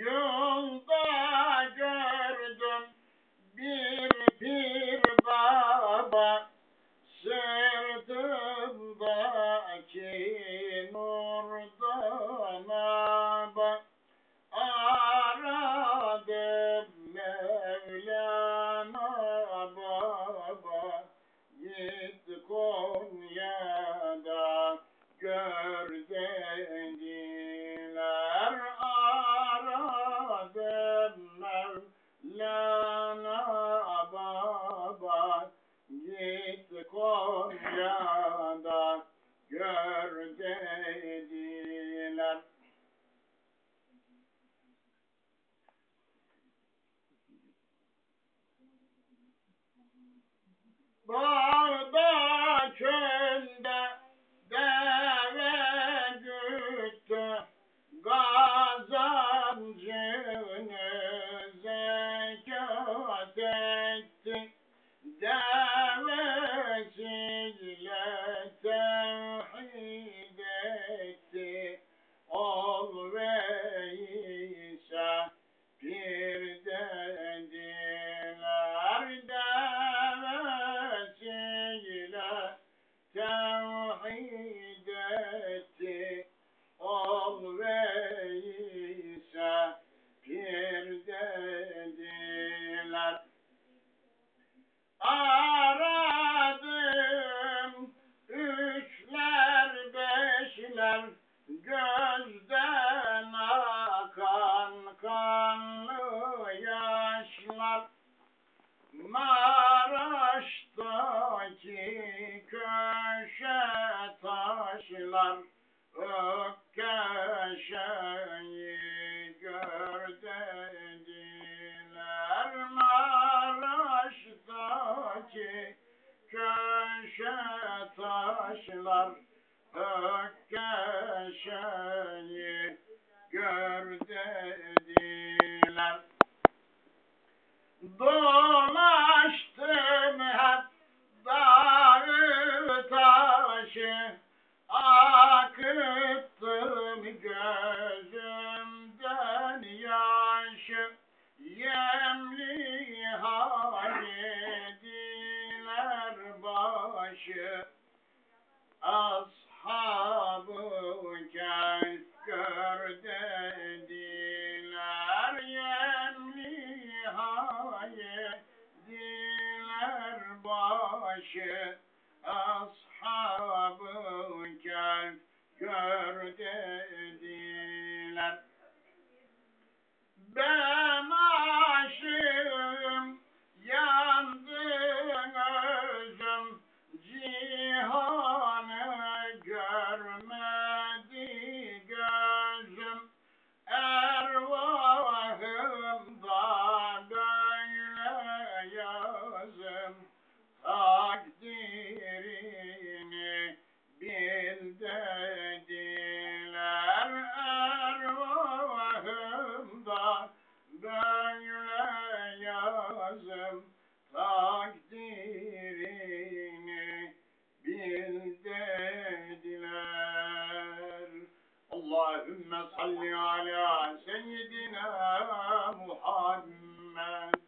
young. Thug. Taşlar Ökkeşe'yi gör dediler. Dolaştım hep dağı taşı Akıttım gözümden yaşı. Yemli başı Ashabı kehf gör dediler Yemli halediler başı Ashabı kehf gör dediler ben böyle yazım, takdirini bil dediler. Allahümme salli ala seyyidina Muhammed